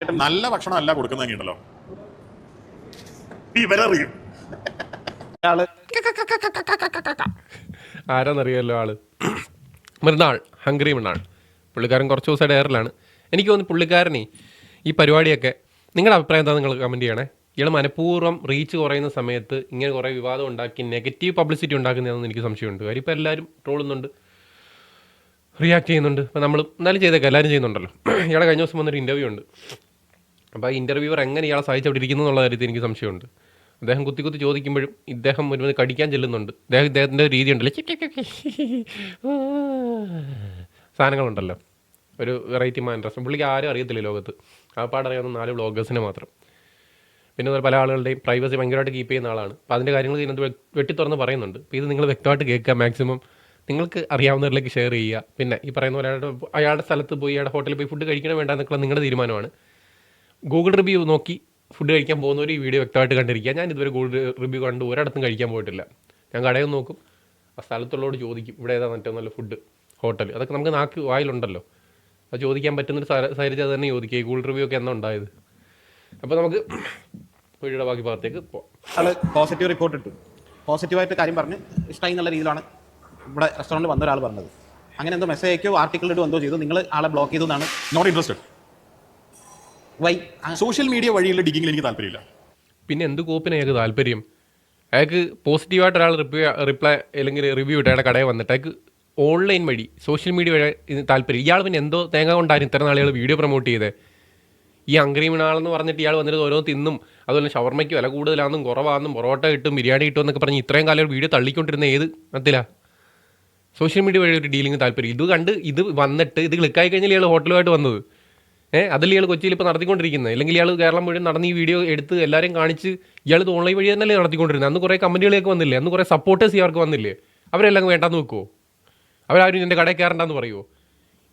നല്ല ഭക്ഷണം അല്ല കൊടുക്കുന്നതെങ്കിണ്ടല്ലോ ഇവരറിയും ആരാന്നറിയാലോ ആരാന്നറിയാമല്ലോ ആൾ. മൃണാൾ ഹംഗ്രി മണ്ണാൾ പുള്ളിക്കാരൻ കുറച്ച് ദിവസമായിട്ട് എയറിലാണ് എനിക്ക് തോന്നുന്നു പുള്ളിക്കാരനെ ഈ പരിപാടിയൊക്കെ നിങ്ങളുടെ അഭിപ്രായം എന്താ നിങ്ങൾ കമന്റ് ചെയ്യണേ? ഇയാൾ മനഃപൂർവം റീച്ച് കുറയുന്ന സമയത്ത് ഇങ്ങനെ കുറേ വിവാദം ഉണ്ടാക്കി നെഗറ്റീവ് പബ്ലിസിറ്റി ഉണ്ടാക്കുന്നതാണെന്ന് എനിക്ക് സംശയമുണ്ട്. കാര്യം ഇപ്പോൾ എല്ലാവരും ട്രോളുന്നുണ്ട് റിയാക്ട് ചെയ്യുന്നുണ്ട്. അപ്പോൾ നമ്മൾ എന്നാലും ചെയ്തേക്കാം. എല്ലാവരും ചെയ്യുന്നുണ്ടല്ലോ. ഇയാളെ കഴിഞ്ഞ ദിവസം വന്നൊരു ഇന്റർവ്യൂ ഉണ്ട്. അപ്പോൾ ആ ഇന്റർവ്യൂവർ എങ്ങനെ ഇയാളെ സഹായിച്ചവിടിരിക്കുന്നു എന്നുള്ള കാര്യത്തിൽ എനിക്ക് സംശയമുണ്ട്. അദ്ദേഹം കുത്തി കുത്തി ചോദിക്കുമ്പോഴും ഇദ്ദേഹം ഒരുപാട് കടിക്കാൻ ചെല്ലുന്നുണ്ട്. അദ്ദേഹം ഇദ്ദേഹത്തിന്റെ രീതി ഉണ്ടല്ലോ. സാധനങ്ങളുണ്ടല്ലോ. ഒരു വെറൈറ്റി മാൻഡ്രസ് പുള്ളിക്ക് ആരും അറിയത്തില്ല ലോകത്ത്. ആ പാടറിയാവുന്ന നാല് വ്ളോഗേഴ്സിനെ മാത്രം. പിന്നെ പല ആളുകളുടെയും പ്രൈവസി ഭയങ്കരമായിട്ട് കീപ്പ് ചെയ്യുന്ന ആളാണ്. അപ്പോൾ അതിന്റെ കാര്യങ്ങൾ ഇതിനകത്ത് വെട്ടി തുറന്ന് പറയുന്നുണ്ട്. അപ്പോൾ ഇത് നിങ്ങൾ വ്യക്തമായിട്ട് കേൾക്കുക. മാക്സിമം നിങ്ങൾക്ക് അറിയാവുന്നവരിലേക്ക് ഷെയർ ചെയ്യുക. പിന്നെ ഈ പറയുന്ന പോലെ അയാളുടെ അയാളുടെ സ്ഥലത്ത് പോയി അയാളുടെ ഹോട്ടലിൽ പോയി ഫുഡ് കഴിക്കണം വേണ്ട എന്നൊക്കെ നിങ്ങളുടെ തീരുമാനമാണ്. ഗൂഗിൾ റിവ്യൂ നോക്കി ഫുഡ് കഴിക്കാൻ പോകുന്നവർ ഈ വീഡിയോ വ്യക്തമായിട്ട് കണ്ടിരിക്കുക. ഞാൻ ഇതുവരെ ഗൂഗിൾ റിവ്യൂ കണ്ട് ഒരിടത്തും കഴിക്കാൻ പോയിട്ടില്ല. ഞാൻ കടയിൽ നോക്കും ആ സ്ഥലത്തുള്ളവരോട് ചോദിക്കും ഇവിടെ ഏതാ ഏറ്റവും നല്ല ഫുഡ് ഹോട്ടൽ അതൊക്കെ നമുക്ക് നാക്ക് വായിലുണ്ടല്ലോ. അത് ചോദിക്കാൻ പറ്റുന്നൊരു സാഹചര്യം അത് തന്നെ ചോദിക്കുക ഗൂഗിൾ റിവ്യൂ ഒക്കെ എന്നാ ഉണ്ടായത്? അപ്പോൾ നമുക്ക് വീഡിയോയുടെ ബാക്കി ഭാഗത്തേക്ക് പോകാം പോസിറ്റീവ് റിപ്പോർട്ട് ഇട്ടു. പോസിറ്റീവായിട്ട് കാര്യം പറഞ്ഞ് ഇഷ്ടമായി എന്നുള്ള രീതിയിലാണ് ഇവിടെ റെസ്റ്റോറന്റിൽ വന്ന ഒരാൾ പറഞ്ഞത്. അങ്ങനെ എന്തോ മെസ്സേജ് അയക്കോ ആർട്ടിക്കിൾ ഇട്ടോ എന്തോ ചെയ്തു. നിങ്ങൾ ആളെ ബ്ലോക്ക് ചെയ്തു എന്നാണ്. Not interested why social media വഴിയുള്ള ഡിഗിങ്ങിൽ എനിക്ക് താല്പര്യമില്ല. പിന്നെ എന്ത് കോപ്പിന് അയാൾക്ക് താല്പര്യം? അയാൾക്ക് പോസിറ്റീവായിട്ട് ഒരാൾ റിപ്ലൈ റിപ്ലൈ അല്ലെങ്കിൽ റിവ്യൂ ഇട്ട് അയാളുടെ കടയിൽ വന്നിട്ട് അയാൾക്ക് ഓൺലൈൻ വഴി സോഷ്യൽ മീഡിയ വഴി ഇത് താല്പര്യം. ഇയാൾ പിന്നെ എന്തോ തേങ്ങ കൊണ്ടായിരുന്നു ഇത്ര നാളുകൾ വീഡിയോ പ്രൊമോട്ട് ചെയ്തത് ഈ അങ്ക്രീമിനാളെന്ന് പറഞ്ഞിട്ട് ഇയാൾ വന്നിട്ട് ഓരോ തിന്നും. അതുപോലെ ഷവർമ്മയ്ക്ക് വില കൂടുതലാണെന്നും കുറവാണെന്നും പൊറോട്ട കിട്ടും ബിരിയാണി കിട്ടും എന്നൊക്കെ പറഞ്ഞ് ഇത്രയും കാലം വീഡിയോ തള്ളിക്കൊണ്ടിരുന്ന ഏത് അതിലാ സോഷ്യൽ മീഡിയ വഴി ഒരു ഡീലിംഗ് താല്പര്യം. ഇത് കണ്ട് ഇത് വന്നിട്ട് ഇത് ക്ലിക്കായി കഴിഞ്ഞാൽ ഇയാൾ ഹോട്ടലുമായിട്ട് വന്നത്. ഏഹ് അതിൽ ഇയാൾ കൊച്ചിയിൽ ഇപ്പോൾ നടത്തിക്കൊണ്ടിരിക്കുന്നത് അല്ലെങ്കിൽ ഇയാൾ കേരളം മുഴുവൻ നടന്ന് ഈ വീഡിയോ എടുത്ത് എല്ലാവരും കാണിച്ച് ഇയാൾ ഇത് ഓൺലൈൻ വഴി തന്നെയല്ലേ നടത്തിക്കൊണ്ടിരുന്നത് അന്ന് കുറേ കമന്റുകളൊക്കെ വന്നില്ലേ? അന്ന് കുറേ സപ്പോർട്ടേഴ്സ് ഇവർക്ക് വന്നില്ലേ? അവരെല്ലാം വേണ്ടാന്ന് വെക്കുമോ അവരാരും എന്റെ കടയിൽ കയറണ്ടെന്ന് പറയുമോ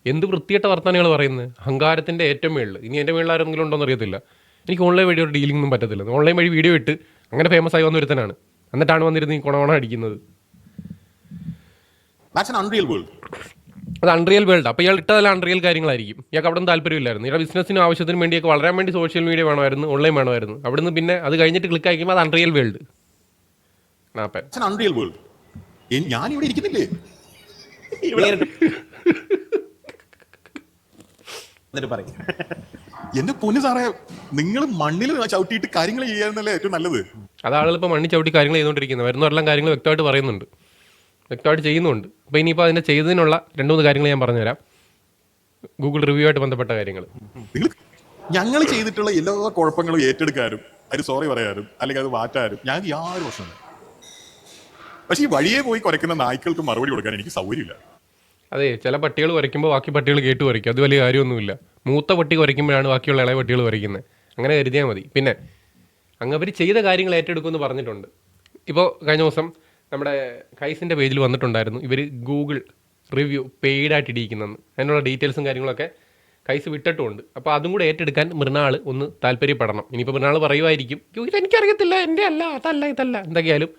എന്ത് വൃത്തികെട്ട വർത്തമാനങ്ങൾ പറയുന്നത് അഹങ്കാരത്തിന്റെ ഏറ്റവും മേളിൽ ഇനി എന്റെ മേളിൽ ആരെങ്കിലും ഉണ്ടോ എന്ന് അറിയത്തില്ല. എനിക്ക് ഓൺലൈൻ വഴി ഒരു ഡീലിംഗ് ഒന്നും പറ്റത്തില്ല ഓൺലൈൻ വഴി വീഡിയോ ഇട്ട് അങ്ങനെ ഫേമസ് ആയി വന്നൊരുത്തനാണ് എന്നിട്ടാണ് വന്നിരുന്ന് ഈ കൊണവണ അടിക്കുന്നത്. ദാറ്റ്സ് എൻ അൺറിയൽ വേൾഡ് അത് അൺറിയൽ വേൾഡ് അപ്പോൾ ഇയാൾ ഇട്ടതല്ല അൺറിയൽ കാര്യങ്ങളായിരിക്കും. ഇയാൾക്ക് അവിടെ നിന്ന് താല്പര്യമില്ലായിരുന്നു. ഇയാൾ ബിസിനസ്സിന് ആവശ്യത്തിന് വേണ്ടിയൊക്കെ വളരാൻ വേണ്ടി സോഷ്യൽ മീഡിയ വേണമായിരുന്നു ഓൺലൈൻ വേണമായിരുന്നു. അവിടുന്ന് പിന്നെ അത് കഴിഞ്ഞിട്ട് ക്ലിക്ക് ആയിരിക്കുമ്പോൾ അത് അൺറിയൽ വേൾഡ് അൺറിയൽ വേൾഡ് ഞാൻ ഇവിടെ ഇരിക്കുന്നില്ലേ എന്നിട്ട് പറയും. എന്റെ പൊന്നു സാറേ നിങ്ങൾ മണ്ണിൽ ചവിട്ടിയിട്ട് കാര്യങ്ങൾ ചെയ്യാന്നല്ലേ ഏറ്റവും നല്ലത്? അത് ആളുകൾ മണ്ണിൽ ചവിട്ടി കാര്യങ്ങൾ ചെയ്തുകൊണ്ടിരിക്കുന്നത് വരുന്നവരെല്ലാം കാര്യങ്ങൾ വ്യക്തമായിട്ട് പറയുന്നുണ്ട്. വ്യക്തമായിട്ട് ചെയ്യുന്നുണ്ട്. അപ്പോൾ ഇനിയിപ്പോൾ അതിന്റെ ചെയ്തതിനുള്ള രണ്ട് മൂന്ന് കാര്യങ്ങൾ ഞാൻ പറഞ്ഞുതരാം. ഗൂഗിൾ റിവ്യൂ ആയിട്ട് ബന്ധപ്പെട്ട കാര്യങ്ങൾ. ഞങ്ങൾ ചെയ്തിട്ടുള്ള എല്ലാ കുഴപ്പങ്ങളും ഏറ്റെടുക്കാനും അതിന് സോറി പറയാനും അല്ലെങ്കിൽ അത് മാറ്റാനും ഞങ്ങൾക്ക് യാതൊരു പ്രശ്നമില്ല പക്ഷേ ഈ വഴിയെ പോയി കുരയ്ക്കുന്ന നായ്ക്കൾക്ക് മറുപടി കൊടുക്കാൻ എനിക്ക് സൗകര്യമില്ല. അതെ ചില പട്ടികൾ വരയ്ക്കുമ്പോൾ ബാക്കി പട്ടികൾ കേട്ട് വരയ്ക്കും അത് വലിയ കാര്യമൊന്നുമില്ല. മൂത്ത പട്ടി വരയ്ക്കുമ്പോഴാണ് ബാക്കിയുള്ള ഇളയ പട്ടികൾ വരയ്ക്കുന്നത് അങ്ങനെ കരുതിയാൽ മതി. പിന്നെ അങ്ങ് അവർ ചെയ്ത കാര്യങ്ങൾ ഏറ്റെടുക്കുമെന്ന് പറഞ്ഞിട്ടുണ്ട്. ഇപ്പോൾ കഴിഞ്ഞ ദിവസം നമ്മുടെ കൈസിന്റെ പേജിൽ വന്നിട്ടുണ്ടായിരുന്നു. ഇവർ ഗൂഗിൾ റിവ്യൂ പെയ്ഡായിട്ട് ഇടിയിക്കുന്നതെന്ന് അതിനുള്ള ഡീറ്റെയിൽസും കാര്യങ്ങളൊക്കെ കൈസ് വിട്ടിട്ടുമുണ്ട് അപ്പോൾ അതും കൂടെ ഏറ്റെടുക്കാൻ മൃണാൾ ഒന്ന് താല്പര്യപ്പെടണം. ഇനിയിപ്പോൾ മൃണാൾ പറയുമായിരിക്കും "യ്യോ, ഇതെനിക്കറിയത്തില്ല എന്റെ അല്ല അതല്ല ഇതല്ല എന്തൊക്കെയായാലും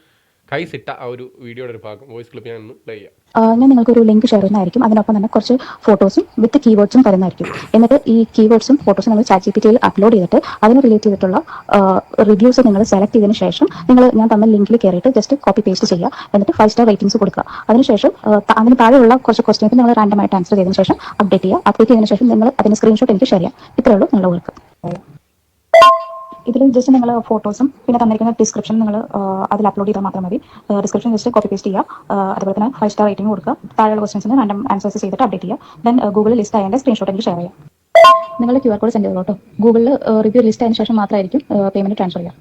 കൈസ് ആ ഒരു വീഡിയോയുടെ ഒരു ഭാഗം വോയിസ് ക്ലിപ്പ് ഞാൻ ഒന്ന് പ്ലേ ചെയ്യാം. ഞാൻ നിങ്ങൾക്ക് ഒരു ലിങ്ക് ഷെയർ ചെയ്യുന്നതായിരിക്കും. അതിനൊപ്പം തന്നെ കുറച്ച് ഫോട്ടോസും വിത്ത് കീവേഡ്സും തരുന്നതായിരിക്കും. എന്നിട്ട് ഈ കീവേഡ്സും ഫോട്ടോസും നിങ്ങൾ ചാറ്റ് ജി പി ടിയിൽ അപ്ലോഡ് ചെയ്തിട്ട് അതിന് റിലേറ്റ് ചെയ്തിട്ടുള്ള റിവ്യൂസ് നിങ്ങൾ സെലക്ട് ചെയ്തതിന് ശേഷം നിങ്ങൾ ഞാൻ തന്ന ലിങ്കിൽ കയറിയിട്ട് ജസ്റ്റ് കോപ്പി പേസ്റ്റ് ചെയ്യുക. എന്നിട്ട് ഫൈവ് സ്റ്റാർ റേറ്റിംഗ്സ് കൊടുക്കുക. അതിനുശേഷം അതിന് താഴെയുള്ള കുറച്ച് ക്വസ്റ്റ്യൻസ് നിങ്ങൾ റാൻഡമായിട്ട് ആൻസർ ചെയ്തതിന് ശേഷം അപ്ഡേറ്റ് ചെയ്യുക. അപ്ഡേറ്റ് ചെയ്തതിന് ശേഷം നിങ്ങൾ അതിന് സ്ക്രീൻഷോട്ട് എനിക്ക് ഷെയർ ചെയ്യാം ഇത്രയുള്ളൂ നിങ്ങളുടെ വർക്ക് ഇതിൽ ജസ്റ്റ് നിങ്ങൾ ഫോട്ടോസും പിന്നെ തന്നിരിക്കുന്ന ഡിസ്ക്രിപ്ഷൻ നിങ്ങൾ അതിൽ അപ്ലോഡ് ചെയ്താൽ മാത്രം മതി. ഡിസ്ക്രിപ്ഷൻ ജസ്റ്റ് കോപ്പി പേസ്റ്റ് ചെയ്യുക. അതുപോലെ തന്നെ ഫൈവ് സ്റ്റാർ റേറ്റിംഗ് കൊടുക്കുക. താഴെയുള്ള ക്വസ്റ്റൻസിന് റാൻഡം ആൻസേഴ്സ് ചെയ്തിട്ട് അപ്ഡേറ്റ് ചെയ്യുക. ദെൻ ഗൂഗിൾ ലിസ്റ്റ് ആയതിന്റെ സ്ക്രീൻഷോട്ട് എനിക്ക് ഷെയർ ചെയ്യാം. നിങ്ങളുടെ ക്യു ആർ കോഡ് സെൻഡ് ചെയ്തോളൂ കേട്ടോ ഗൂഗിളിൽ റിവ്യൂ ലിസ്റ്റ് ആയതിനു ശേഷം മാത്രമായിരിക്കും പേയ്മെന്റ് ട്രാൻസ്ഫർ ചെയ്യുക.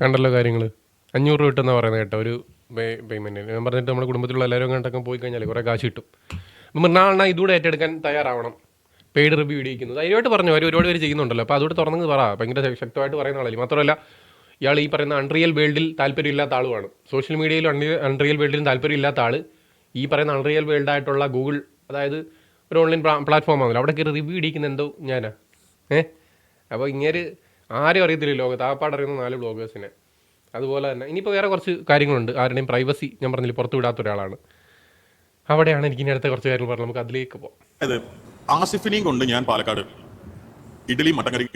കണ്ടല്ലോ കാര്യങ്ങൾ അഞ്ഞൂറ് രൂപ കിട്ടുന്ന പറയുന്നത് കേട്ടോ ഒരു പേയ്മെന്റ് ഞാൻ പറഞ്ഞിട്ട് നമ്മുടെ കുടുംബത്തിലുള്ള എല്ലാവരും കണ്ടൊക്കെ പോയി കഴിഞ്ഞാൽ കുറേ കാശ് കിട്ടും. മൃണാളെണ്ണ ഇതുകൂടെ ഏറ്റെടുക്കാൻ തയ്യാറാവണം. പെയ്ഡ് റിവ്യൂ ഇടിയിക്കുന്നത്. അതിനായിട്ട് പറഞ്ഞു അവർ ഒരുപാട് പേര് ചെയ്യുന്നുണ്ടല്ലോ. അപ്പോൾ അതുകൂടെ തുറന്നു പറ. ഭയങ്കര ശക്തമായിട്ട് പറയുന്ന ആളല്ലേ. മാത്രമല്ല ഇയാൾ ഈ പറയുന്ന അൺറിയൽ വേൾഡിൽ താല്പര്യമില്ലാത്ത ആളുമാണ്. സോഷ്യൽ മീഡിയയിൽ അൺറിയൽ വേൾഡിലും താല്പര്യമില്ലാത്ത ആൾ ഈ പറയുന്ന അൺറിയൽ വേൾഡായിട്ടുള്ള ഗൂഗിൾ അതായത് ഒരു ഓൺലൈൻ പ്ലാറ്റ്ഫോം ആണല്ലോ. അവിടെ കയറി റിവ്യൂ ഇടിക്കുന്ന എന്തോ ഞാനാ. ഏഹ് അപ്പോൾ ഇങ്ങനെ ആരും അറിയത്തില്ല ലോകത്ത്. ആപ്പാട് അറിയുന്ന നാല് ബ്ലോഗേഴ്സിനെ അതുപോലെ തന്നെ ഇനിയിപ്പോൾ വേറെ കുറച്ച് കാര്യങ്ങളുണ്ട്. ആരുടെയും പ്രൈവസി ഞാൻ പറഞ്ഞില്ല പുറത്തു വിടാത്ത ഒരാളാണ്. അവിടെയാണ് എനിക്ക് ഇനി അടുത്ത കുറച്ച് കാര്യങ്ങൾ പറഞ്ഞത്. നമുക്ക് അതിലേക്ക് പോകാം അതെ. ആസിഫിനെയും കൊണ്ട് ഞാൻ പാലക്കാട് ഇഡലി മട്ടൻകറി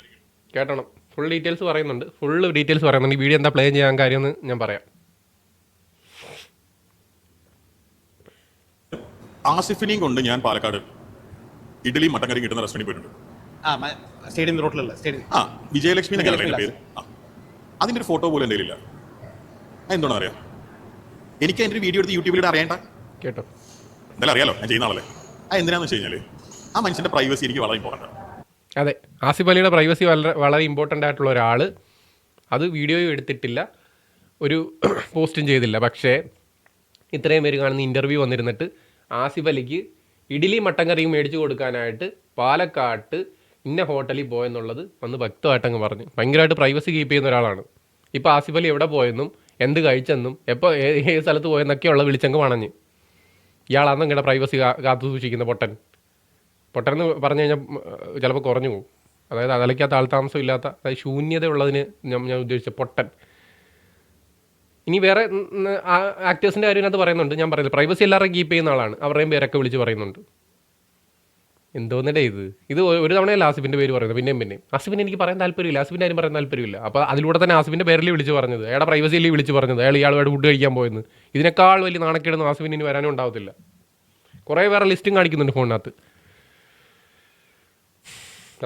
കേട്ടണം. ഫുൾ ഡീറ്റെയിൽസ് പറയുന്നുണ്ട്. ഫുൾ ഡീറ്റെയിൽസ് പറയുന്നുണ്ട്. ഈ വീഡിയോ എന്താ പ്ലേ ചെയ്യാൻ കാര്യമെന്ന് ഞാൻ പറയാം. ആസിഫിനെയും കൊണ്ട് ഞാൻ പാലക്കാട് ഇഡലി മട്ടൻ കറി കിട്ടുന്ന റെസ്റ്റോറന്റ് പോയിട്ടുണ്ട്. ആ മ- സ്റ്റേഡിയം റോട്ടിലുള്ള സ്റ്റേഡിയം ആ വിജയലക്ഷ്മി എന്നൊക്കെ വിജയലക്ഷ്മി അതിന്റെ പേര്. ആ. അതിന്റെ ഒരു ഫോട്ടോ പോലും എന്റെ കയ്യിലില്ല. എന്തുകൊണ്ടാണ് അറിയാം? എനിക്ക് അതിന്റെ ഒരു വീഡിയോ എടുത്ത് യൂട്യൂബിലൂടെ അറിയണ്ട കേട്ടോ. എന്തായാലും അറിയാലോ ഞാൻ ചെയ്യുന്ന ആളല്ലേ. ആ എന്തിനാന്ന് വെച്ച് കഴിഞ്ഞാൽ ആ മനുഷ്യന്റെ പ്രൈവസി എനിക്ക് വളരെ ഇമ്പോർട്ടന്റ് അതെ ആസിഫ് അലിയുടെ പ്രൈവസി വളരെ വളരെ ഇമ്പോർട്ടന്റ് ആയിട്ടുള്ള ഒരാൾ അത് വീഡിയോയും എടുത്തിട്ടില്ല ഒരു പോസ്റ്റും ചെയ്തില്ല. പക്ഷേ ഇത്രയും പേര് കാണുന്ന ഇന്റർവ്യൂ വന്നിരുന്നിട്ട് ആസിഫ് അലിക്ക് ഇഡ്ഡലി മട്ടൻ കറിയും മേടിച്ചു കൊടുക്കാനായിട്ട് പാലക്കാട്ട് ഇന്ന ഹോട്ടലിൽ പോയെന്നുള്ളത് വന്ന് അങ്ങ് പറഞ്ഞു. ഭയങ്കരമായിട്ട് പ്രൈവസി കീപ്പ് ചെയ്യുന്ന ഒരാളാണ്. ഇപ്പോൾ ആസിഫ് അലി എവിടെ പോയെന്നും എന്ത് കഴിച്ചെന്നും എപ്പോൾ ഏത് സ്ഥലത്ത് പോയെന്നൊക്കെയുള്ള വിളിച്ചങ്ങ് പണഞ്ഞ് ഇയാളാണ് നിങ്ങളുടെ പ്രൈവസി കാത്തു സൂക്ഷിക്കുന്ന പൊട്ടൻ. പൊട്ടൻ എന്ന് പറഞ്ഞു കഴിഞ്ഞാൽ ചിലപ്പോൾ കുറഞ്ഞു പോകും. അതായത് അതലയ്ക്കകത്ത് ആൾതാമസം ഇല്ലാത്ത അതായത് ശൂന്യത ഉള്ളതിന് ഞാൻ ഞാൻ ഉദ്ദേശിച്ച പൊട്ടൻ. ഇനി വേറെ ആക്ടേഴ്സിന്റെ കാര്യം അത് പറയുന്നുണ്ട്. ഞാൻ പറയുന്നത് പ്രൈവസി എല്ലാവരും കീപ്പ് ചെയ്യുന്ന ആളാണ്. അവരുടെയും പേരൊക്കെ വിളിച്ച് പറയുന്നുണ്ട്. എന്തോന്നിടേ ഇത്? ഇത് ഒരു തവണയല്ല ആസിഫിന്റെ പേര് പറയുന്നത്. പിന്നെയും പിന്നെയും. ആസിഫിന് എനിക്ക് പറയാൻ താല്പര്യമില്ല. ആസിഫിന്റെ കാര്യം പറയാൻ താല്പര്യമില്ല. അപ്പോൾ അതിലൂടെ തന്നെ ആസിഫിന്റെ പേരിൽ വിളിച്ച് പറഞ്ഞത്. അയാളുടെ പ്രൈവസിയിൽ വിളിച്ച് പറഞ്ഞത്. അയാൾ ഇയാളുമായിട്ട് ഫുഡ് കഴിക്കാൻ പോയെന്ന്. ഇതിനേക്കാൾ വലിയ നാണക്കേട് ആസിഫിന് ഇനി വരാനും ഉണ്ടാവത്തില്ല. കുറേ വേറെ ലിസ്റ്റും കാണിക്കുന്നുണ്ട് ഫോണിനകത്ത്.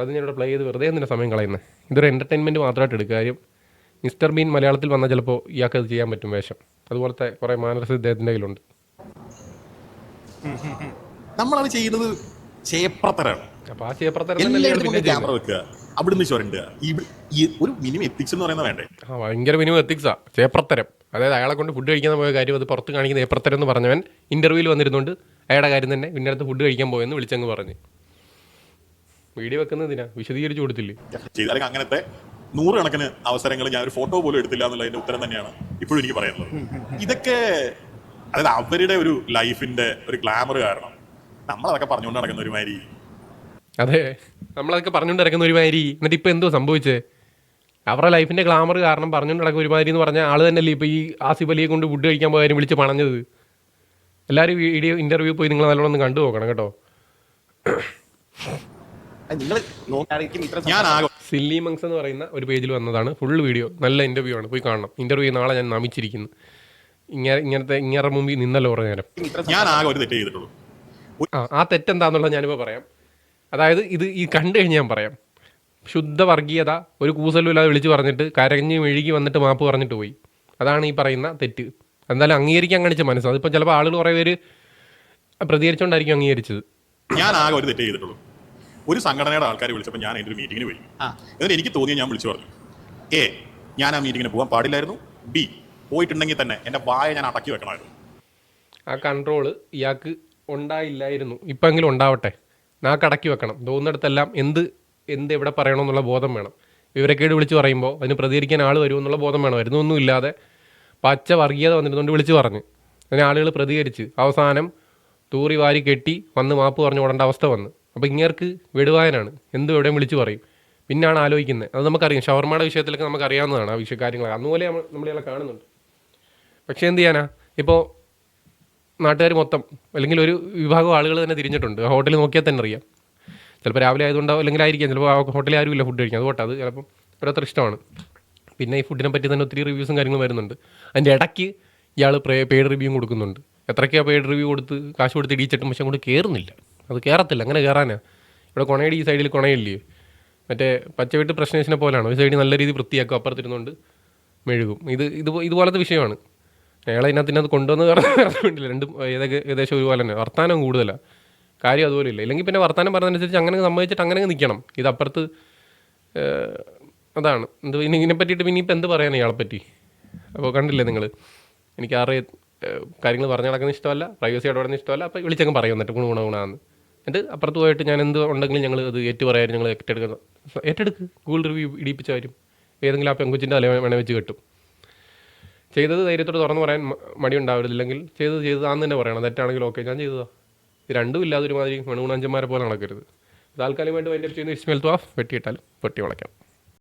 അത് ഞാനിവിടെ പ്ലേ ചെയ്ത് വെറുതെ എന്തിനാ സമയം കളയുന്നത് ഇതൊരു എന്റർടൈൻമെന്റ് മാത്രമായിട്ട് എടുക്കുക. കാര്യം മിസ്റ്റർ ബീൻ മലയാളത്തിൽ വന്നാൽ ചിലപ്പോൾ ഇയാൾക്ക് അത് ചെയ്യാൻ പറ്റും വേഷം. അതുപോലത്തെ കുറേ മാനസിക ഇദ്ദേഹത്തിന്റെ കയ്യിലുണ്ട്. നമ്മളത് ചെയ്യുന്നത് ചേപ്രത്തരാണ് ആ അവിടുന്ന് ചുരണ്ടുക. ഒരു മിനിമം എത്തിക്സ് എന്ന് പറയുന്നത് വേണ്ടേ? ഭയങ്കര മിനിമം എത്തിക്സാ ചേപ്രത്തരം അതായത് അയാളെ കൊണ്ട് ഫുഡ് കഴിക്കാൻ പോയ കാര്യം അത് പുറത്ത് കാണിക്കുന്ന ഏപ്രത്തരം എന്ന് പറഞ്ഞവൻ ഇന്റർവ്യൂവിൽ വന്നിരുന്നുകൊണ്ട് അയാളുടെ കാര്യം തന്നെ പിന്നെ അടുത്ത് ഫുഡ് കഴിക്കാൻ പോയെന്ന് വിളിച്ചങ്ങ് പറഞ്ഞ്. വീഡിയോ വെക്കുന്നതിനാ? വിശദീകരിച്ചു കൊടുത്തില്ലേ? അങ്ങനത്തെ നൂറുകണക്കിന് അവസരങ്ങൾ ഞാൻ ഒരു ഫോട്ടോ പോലും എടുത്തില്ല എന്നുള്ളതിന്റെ ഉത്തരം തന്നെയാണ് ഇപ്പോഴും എനിക്ക് പറയാനുള്ളത്. ഇതൊക്കെ അതായത് അവരുടെ ഒരു ലൈഫിന്റെ ഒരു ഗ്ലാമർ കാരണം നമ്മളതൊക്കെ പറഞ്ഞുകൊണ്ട് നടക്കുന്ന ഒരുമാതിരി. അതെ. നമ്മളതൊക്കെ പറഞ്ഞുകൊണ്ട് നടക്കുന്ന ഒരുമാതിരി. എന്നിട്ട് ഇപ്പൊ എന്തോ സംഭവിച്ചേ? അവരുടെ ലൈഫിന്റെ ഗ്ലാമർ കാരണം പറഞ്ഞുകൊണ്ട് നടക്കുക ഒരുമാതിരി എന്ന് പറഞ്ഞാൽ ആൾ തന്നെയല്ലേ ഇപ്പോൾ ഈ ആസിഫ് അലിയെ കൊണ്ട് ഫുഡ് കഴിക്കാൻ പോയാലും വിളിച്ച് പണഞ്ഞത്. എല്ലാവരും വീഡിയോ ഇന്റർവ്യൂ പോയി നിങ്ങൾ നല്ലോണം ഒന്ന് കണ്ടു നോക്കണം കേട്ടോ. നിങ്ങൾ നോക്കിയായിരിക്കും ഇത്ര ഞാൻ ആകെ സില്ലി മങ്സ് എന്ന് പറയുന്ന ഒരു പേജിൽ വന്നതാണ്. ഫുൾ വീഡിയോ നല്ല ഇന്റർവ്യൂ ആണ്. പോയി കാണണം. ഇന്റർവ്യൂ നാളെ ഞാൻ നമിച്ചിരിക്കുന്നു. ഇങ്ങനെ ഇങ്ങനത്തെ ഇങ്ങനെ മുമ്പിൽ നിന്നല്ലോ കുറേ നേരം. ഞാൻ ആകെ ഒരു തെറ്റ് ചെയ്തിട്ടുള്ളൂ. ആ ആ തെറ്റെന്താന്നുള്ളത് ഞാനിപ്പോൾ പറയാം. അതായത് ഇത് ഈ കണ്ടു കഴിഞ്ഞ് ഞാൻ പറയാം. ശുദ്ധ വർഗീയത ഒരു കൂസലും ഇല്ലാതെ വിളിച്ച് പറഞ്ഞിട്ട് കരഞ്ഞ് മെഴുകി വന്നിട്ട് മാപ്പ് പറഞ്ഞിട്ട് പോയി. അതാണ് ഈ പറയുന്ന തെറ്റ്. എന്തായാലും അംഗീകരിക്കാൻ കാണിച്ച മനസ്സ്. അതിപ്പോൾ ചിലപ്പോൾ ആളുകൾ കുറേ പേര് പ്രതികരിച്ചുകൊണ്ടായിരിക്കും അംഗീകരിച്ചത്. ഞാൻ ആകെ ഒരു തെറ്റ് ചെയ്തിട്ടുള്ളൂ. ഒരു സംഘടനയുടെ ആൾക്കാർ വിളിച്ചപ്പോൾ ഞാൻ എന്റെ ഒരു മീറ്റിങ്ങിന് പോയി. ആ. എന്നിട്ട് എനിക്ക് തോന്നിയ ഞാൻ വിളിച്ചു പറഞ്ഞു. എ ഞാൻ ആ മീറ്റിങ്ങിന് പോകാൻ പാടില്ലായിരുന്നു. ബി പോയിട്ടുണ്ടെങ്കിൽ തന്നെ എന്റെ വായ ഞാൻ അടക്കി വെക്കണമായിരുന്നു. ആ കൺട്രോൾ ഇയാൾക്ക് ഉണ്ടായില്ലായിരുന്നു. ഇപ്പെങ്കിലും ഉണ്ടാവട്ടെ. നാക്കടക്കി വെക്കണം. തോന്നുന്നിടത്തെല്ലാം എന്ത് എന്ത് എവിടെ പറയണമെന്നുള്ള ബോധം വേണം. വിവരക്കേട് വിളിച്ച് പറയുമ്പോൾ അതിന് പ്രതികരിക്കാൻ ആൾ വരുമെന്നുള്ള ബോധം വേണമായിരുന്നു ഒന്നും ഇല്ലാതെ പച്ച വർഗീയത വന്നിരുന്നുകൊണ്ട് വിളിച്ച് പറഞ്ഞു. അങ്ങനെ ആളുകൾ പ്രതികരിച്ച് അവസാനം തൂറി വാരി കെട്ടി വന്ന് മാപ്പ് പറഞ്ഞു ഓടേണ്ട അവസ്ഥ വന്ന്. അപ്പോൾ ഇങ്ങേർക്ക് വെടുവായനാണ്. എന്തും എവിടെയും വിളിച്ച് പറയും. പിന്നാണ് ആലോചിക്കുന്നത് അത് നമുക്കറിയാം. ഷവർമയുടെ വിഷയത്തിലൊക്കെ നമുക്ക് അറിയാവുന്നതാണ് ആ വിഷയ കാര്യങ്ങൾ അതുപോലെ നമ്മൾ നമ്മളിയാളെ കാണുന്നുണ്ട്. പക്ഷേ എന്ത് ചെയ്യാനാ? ഇപ്പോൾ നാട്ടുകാർ മൊത്തം അല്ലെങ്കിൽ ഒരു വിഭാഗം ആളുകൾ തന്നെ തിരിഞ്ഞിട്ടുണ്ട്. ഹോട്ടലിൽ നോക്കിയാൽ തന്നെ അറിയാം. ചിലപ്പോൾ രാവിലെ ആയതുകൊണ്ടോ അല്ലെങ്കിൽ ആയിരിക്കാം. ചിലപ്പോൾ ആ ഹോട്ടലിൽ ആരുമില്ല ഫുഡ് കഴിക്കാൻ. പോട്ടെ അത് ചിലപ്പം ഓരോരുത്തർ ഇഷ്ടമാണ്. പിന്നെ ഈ ഫുഡിനെ പറ്റി തന്നെ ഒത്തിരി റിവ്യൂസും കാര്യങ്ങളും വരുന്നുണ്ട്. അതിന്റെ ഇടയ്ക്ക് ഇയാൾ പെയ്ഡ് റിവ്യൂ കൊടുക്കുന്നുണ്ട്. എത്രയ്ക്കാണ് പെയ്ഡ് റിവ്യൂ കൊടുത്ത് കാശ് കൊടുത്ത് ഇടിച്ചിട്ടും പക്ഷെ അങ്ങോട്ട് കയറുന്നില്ല അത് കയറത്തില്ല അങ്ങനെ കയറാനാ ഇവിടെ കൊണയുടെ ഈ സൈഡിൽ കൊണയില്ലേ? മറ്റേ പച്ചവീട്ട് പ്രശ്നേഷനെ പോലെയാണ് ഒരു സൈഡിൽ നല്ല രീതിയിൽ വൃത്തിയാക്കും അപ്പുറത്തിരുന്നുകൊണ്ട് മെഴുകും. ഇത് ഇത് ഇതുപോലത്തെ വിഷയമാണ്. അയാൾ ഇതിനകത്ത് കൊണ്ടുവന്ന് കയറാൻ വേണ്ടില്ല രണ്ടും ഏതൊക്കെ ഏകദേശം ഒരുപോലെ തന്നെ. വർത്താനം കൂടുതലാണ് കാര്യം അതുപോലെ ഇല്ല ഇല്ലെങ്കിൽ പിന്നെ വർത്താനം പറഞ്ഞതനുസരിച്ച് അങ്ങനെ സമ്മതിച്ചിട്ട് അങ്ങനെ നിൽക്കണം. ഇതപ്പുറത്ത് അതാണ്. എന്ത് ഇനി ഇതിനെ പറ്റിയിട്ട് പിന്നെ ഇപ്പം എന്ത് പറയാൻ ഇയാളെ പറ്റി? അപ്പോൾ കണ്ടില്ലേ നിങ്ങൾ? എനിക്ക് ആറ് കാര്യങ്ങൾ പറഞ്ഞു നടക്കുന്ന ഇഷ്ടമല്ല പ്രൈവസി ഇടപെടുന്ന ഇഷ്ടമല്ല അപ്പോൾ വിളിച്ചങ്ങ് പറയും എന്നിട്ട് ഗുണ ഗുണ ഗുണാന്ന്. എന്നിട്ട് അപ്പുറത്ത് പോയിട്ട് ഞാൻ എന്ത് ഉണ്ടെങ്കിലും ഞങ്ങൾ അത് ഏറ്റു പറയാനും ഞങ്ങൾ ഏറ്റെടുക്കുന്ന ഏറ്റെടുക്ക്. ഗൂഗിൾ റിവ്യൂ ഇടിപ്പിച്ച കാര്യം. ഏതെങ്കിലും ആ പെങ്കുച്ചിന്റെ തല വേണേ വെച്ച് കെട്ടും. ചെയ്തത് ധൈര്യത്തോട് തുറന്നു പറയാൻ മടി മടി ഉണ്ടാവരുതില്ലെങ്കിൽ ചെയ്തത് ചെയ്തതാന്ന് തന്നെ പറയണം. തെറ്റാണെങ്കിൽ ഓക്കെ ഞാൻ ചെയ്തതാ. രണ്ടും ഇല്ലാതെ ഒരുമാതിരി മണുകുണാഞ്ചന്മാരെ പോലെ നടക്കരുത്. താൽക്കാലികമായിട്ട് വൈൻഡപ്പ് ചെയ്യുന്ന ഇസ്മേൽ ത്വാഫ് വെട്ടിയിട്ടാലും വെട്ടി വളയ്ക്കാം